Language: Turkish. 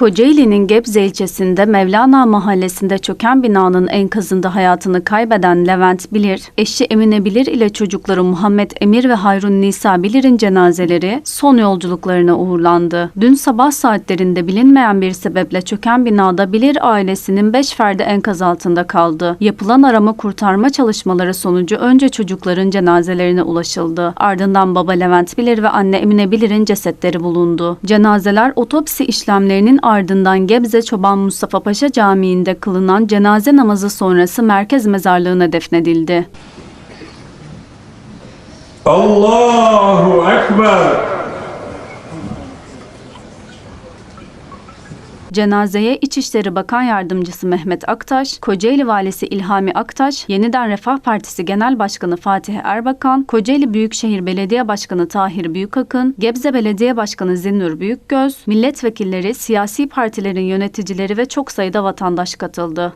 Kocaeli'nin Gebze ilçesinde Mevlana mahallesinde çöken binanın enkazında hayatını kaybeden Levent Bilir, eşi Emine Bilir ile çocukları Muhammed Emir ve Hayrun Nisa Bilir'in cenazeleri son yolculuklarına uğurlandı. Dün sabah saatlerinde bilinmeyen bir sebeple çöken binada Bilir ailesinin 5 ferdi enkaz altında kaldı. Yapılan arama kurtarma çalışmaları sonucu önce çocukların cenazelerine ulaşıldı. Ardından baba Levent Bilir ve anne Emine Bilir'in cesetleri bulundu. Cenazeler otopsi işlemlerinin ardından Gebze Çoban Mustafa Paşa Camii'nde kılınan cenaze namazı sonrası merkez mezarlığına defnedildi. Allahu Ekber. Cenazeye İçişleri Bakan Yardımcısı Mehmet Aktaş, Kocaeli Valisi İlhami Aktaş, Yeniden Refah Partisi Genel Başkanı Fatih Erbakan, Kocaeli Büyükşehir Belediye Başkanı Tahir Büyükakın, Gebze Belediye Başkanı Zinnur Büyükgöz, milletvekilleri, siyasi partilerin yöneticileri ve çok sayıda vatandaş katıldı.